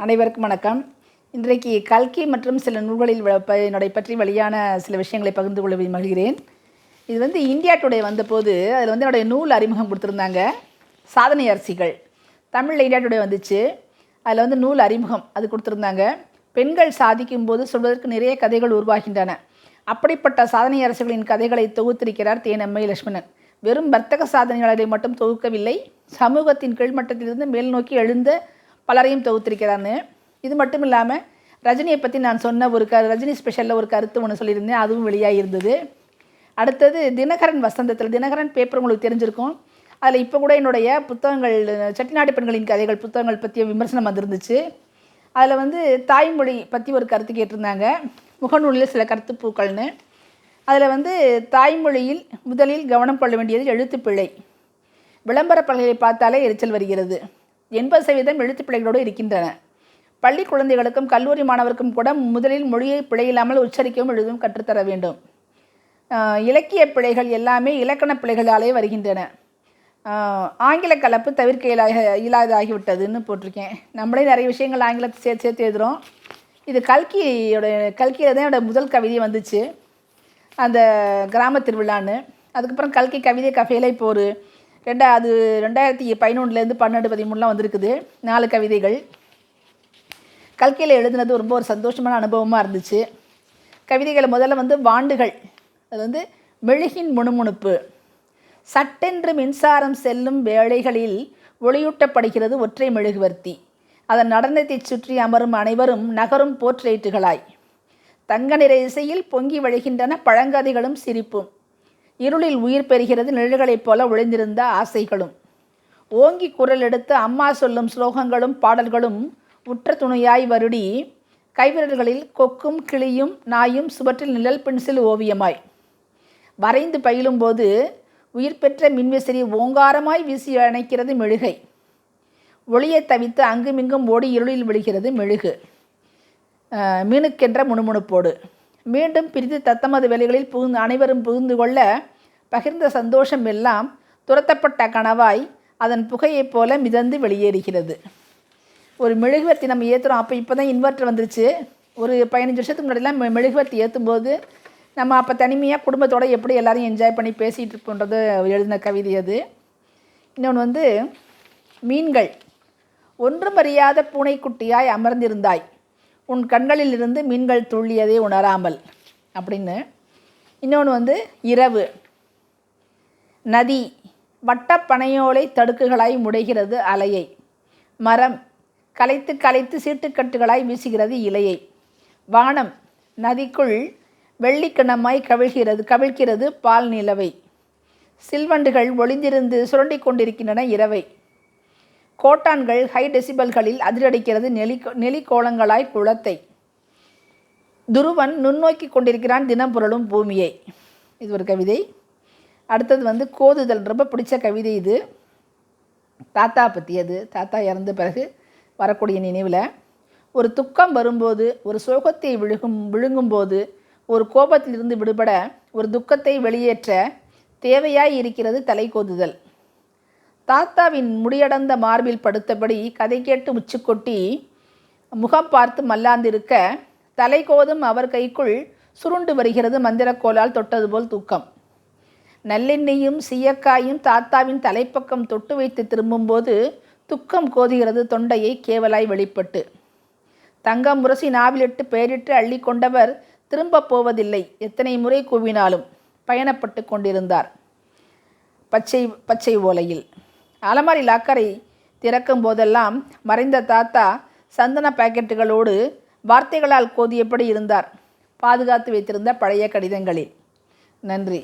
அனைவருக்கும் வணக்கம். இன்றைக்கு கல்கி மற்றும் சில நூல்களில் வ- ப- என்னுடைய பற்றி வழியான சில விஷயங்களை பகிர்ந்து கொள்ள மகிழ்கிறேன் இது வந்து இந்தியா டுடே வந்தபோது அதில் வந்து என்னுடைய நூல் அறிமுகம் கொடுத்துருந்தாங்க. சாதனை அரசிகள். தமிழில் இந்தியா டுடே வந்துச்சு. அதில் வந்து நூல் அறிமுகம் அது கொடுத்துருந்தாங்க. பெண்கள் சாதிக்கும் போது சொல்வதற்கு நிறைய கதைகள் உருவாகின்றன. அப்படிப்பட்ட சாதனை அரசுகளின் கதைகளை தொகுத்திருக்கிறார் தேனம்மை லட்சுமணன். வெறும் வர்த்தக சாதனையாளரை மட்டும் தொகுக்கவில்லை சமூகத்தின் கீழ்மட்டத்திலிருந்து மேல் நோக்கி எழுந்த பலரையும் தொகுத்திருக்கிறான்னு. இது மட்டும் இல்லாமல் ரஜினியை பற்றி நான் சொன்ன ஒரு க ரஜினி ஸ்பெஷலில் ஒரு கருத்து ஒன்று சொல்லியிருந்தேன். அதுவும் வெளியாக இருந்தது. அடுத்தது தினகரன் வசந்தத்தில் தினகரன் பேப்பர் உங்களுக்கு தெரிஞ்சிருக்கும். அதில் இப்போ கூட என்னுடைய புத்தகங்கள் செட்டிநாட்டு பெண்களின் கதைகள் புத்தகங்கள் பற்றிய விமர்சனம் வந்திருந்துச்சு. அதில் வந்து தாய்மொழி பற்றி ஒரு கருத்து கேட்டிருந்தாங்க. முகநூலில் சில கருத்துப்பூக்கள்னு. அதில் வந்து தாய்மொழியில் முதலில் கவனம் கொள்ள வேண்டியது எழுத்துப்பிழை. விளம்பர பல்களை பார்த்தாலே எரிச்சல் வருகிறது. எண்பது சதவீதம் எழுத்துப்பிழைகளோடு இருக்கின்றன. பள்ளி குழந்தைகளுக்கும் கல்லூரி மாணவருக்கும் கூட முதலில் மொழியை பிழையில்லாமல் உச்சரிக்கவும் எழுதவும் கற்றுத்தர வேண்டும். இலக்கிய பிழைகள் எல்லாமே இலக்கண பிழைகளாலே வருகின்றன. ஆங்கில கலப்பு தவிர்க்க இயலாக இயலாததாகிவிட்டதுன்னு போட்டிருக்கேன். நம்மளே நிறைய விஷயங்கள் ஆங்கிலத்தை சேர்த்து சேர்த்து எழுதுகிறோம் இது கல்கியோட கல்கியில் தான் என்னோடய முதல் கவிதை வந்துச்சு. அந்த கிராம திருவிழான்னு. அதுக்கப்புறம் கல்கி கவிதை கஃபேல போர். ரெண்டா அது ரெண்டாயிரத்தி பதினொன்றுலேருந்து பன்னெண்டு பதிமூணுலாம் வந்திருக்குது. நாலு கவிதைகள். கல்கையில் எழுதுனது ரொம்ப ஒரு சந்தோஷமான அனுபவமாக இருந்துச்சு. கவிதைகளை முதல்ல வந்து வாண்டுகள். அது வந்து மெழுகின் முணுமுணுப்பு. சட்டென்று மின்சாரம் செல்லும் வேளைகளில் ஒளியூட்டப்படுகிறது ஒற்றை மெழுகுவர்த்தி. அதன் நடனத்தைச் சுற்றி அமரும் அனைவரும் நகரும் போர்ட்ரேட்டுகளாய். தங்க நிற இசையில் பொங்கி வழிகின்றன பழங்கதைகளும் சிரிப்பும். இருளில் உயிர் பெறுகிறது நிழல்களைப் போல ஒளிந்திருந்த ஆசைகளும். ஓங்கி குரல் எடுத்து அம்மா சொல்லும் ஸ்லோகங்களும் பாடல்களும் உற்ற துணையாய் வருடி கைவிரல்களில் கொக்கும் கிளியும் நாயும் சுவற்றில் நிழல் பென்சில் ஓவியமாய். வரைந்து பயிலும்போது உயிர் பெற்ற மின்விசிறி ஓங்காரமாய் வீசி அணைக்கிறது மெழுகை. ஒளியை தவித்து அங்குமிங்கும் ஓடி இருளில் விழுகிறது மெழுகு. மினுக்கென்ற மீனுக்கென்ற முணுமுணுப்போடு. மீண்டும் பிரித்து தத்தமது வேலைகளில் புகுந்து அனைவரும் புகுந்து கொள்ள பகிர்ந்த சந்தோஷம் எல்லாம் துரத்தப்பட்ட கனவாய் அதன் புகையைப் போல மிதந்து வெளியேறுகிறது. ஒரு மெழுகுவர்த்தி நம்ம ஏற்றுறோம் அப்போ இப்போ தான் இன்வெர்டர் வந்துருச்சு. ஒரு பதினஞ்சு வருஷத்துக்கு முன்னாடிலாம் மெழுகுவர்த்தி ஏற்றும் போது நம்ம அப்போ தனிமையாக குடும்பத்தோடு எப்படி எல்லோரும் என்ஜாய் பண்ணி பேசிகிட்டு இருப்போன்றது எழுதின கவிதை அது. இன்னொன்று வந்து மீன்கள் ஒன்றும் அறியாத பூனைக்குட்டியாய் அமர்ந்திருந்தாய். உன் கண்களில் இருந்து மீன்கள் துள்ளியதை உணராமல். அப்படின்னு இன்னொன்று வந்து இரவு. நதி வட்டப்பனையோலை தடுக்குகளாய் முடைகிறது அலையை. மரம் கலைத்து கலைத்து சீட்டுக்கட்டுகளாய் வீசுகிறது இலையை. வானம் நதிக்குள் வெள்ளிக்கிணமாய் கவிழ்கிறது கவிழ்கிறது பால் நிலவை. சில்வண்டுகள் ஒளிந்திருந்து சுரண்டிக் கொண்டிருக்கின்றன இரவை. கோட்டான்கள் ஹை டெசிபல்களில் அதிரடிக்கிறது நெலி நெலிக்கோலங்களாய் குளத்தை. துருவன் நுண்ணோக்கி கொண்டிருக்கிறான் தினம் புரளும் பூமியை. இது ஒரு கவிதை. அடுத்தது வந்து கோதுதல். ரொம்ப பிடிச்ச கவிதை இது. தாத்தா பற்றியது தாத்தா இறந்த பிறகு வரக்கூடிய நினைவில் ஒரு துக்கம் வரும்போது ஒரு சோகத்தை விழுகும் விழுங்கும்போது ஒரு கோபத்திலிருந்து விடுபட ஒரு துக்கத்தை வெளியேற்ற தேவையாய் இருக்கிறது தலை கோதுதல். தாத்தாவின் முடியடந்த மார்பில் படுத்தபடி கதை கேட்டு முச்சுக்கொட்டி முகம் பார்த்து மல்லாந்திருக்க தலை கோதும் அவர் கைக்குள் சுருண்டு வருகிறது மந்திரக்கோலால் தொட்டது போல் தூக்கம். நல்லெண்ணெயும் சீயக்காயும் தாத்தாவின் தலைப்பக்கம் தொட்டு வைத்து திரும்பும்போது துக்கம் கோதுகிறது தொண்டையை கேவலாய் வெளிப்பட்டு. தங்கம் முரசி நாவிலிட்டு பெயரிட்டு அள்ளி கொண்டவர் திரும்பப் போவதில்லை. எத்தனை முறை கூவினாலும் பயணப்பட்டு கொண்டிருந்தார். பச்சை பச்சை ஓலையில். அலமாரி லாக்கரை திறக்கும் போதெல்லாம் மறைந்த தாத்தா சந்தன பாக்கெட்டுகளோடு வார்த்தைகளால் கோதியபடி இருந்தார். பாதுகாத்து வைத்திருந்த பழைய கடிதங்களில். நன்றி.